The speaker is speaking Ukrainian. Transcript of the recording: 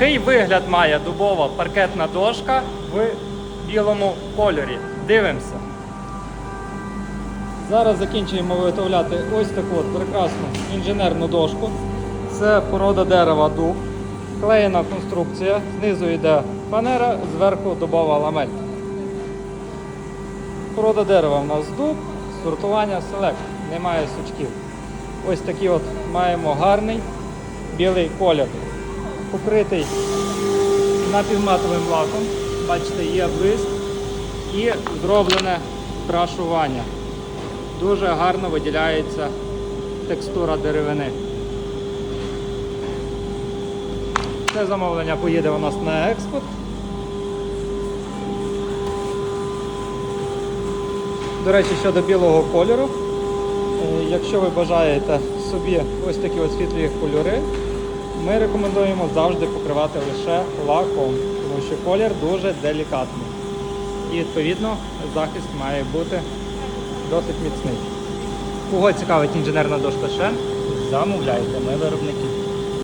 Який вигляд має дубова паркетна дошка в білому кольорі? Дивимося. Зараз закінчуємо виготовляти ось таку от прекрасну інженерну дошку. Це порода дерева дуб, клеєна конструкція, знизу йде фанера, зверху дубова ламель. Порода дерева в нас дуб, сортування селект, немає сучків. Ось такий от маємо гарний білий колір, покритий напівматовим лаком. Бачите, є блиск і зроблене крашування. Дуже гарно виділяється текстура деревини. Це замовлення поїде у нас на експорт. До речі, щодо білого кольору, е, якщо ви бажаєте собі ось такі ось світлі кольори, ми рекомендуємо завжди покривати лише лаком, тому що колір дуже делікатний. І відповідно захист має бути досить міцний. Кого цікавить інженерна дошка Шен, замовляйте, ми виробники.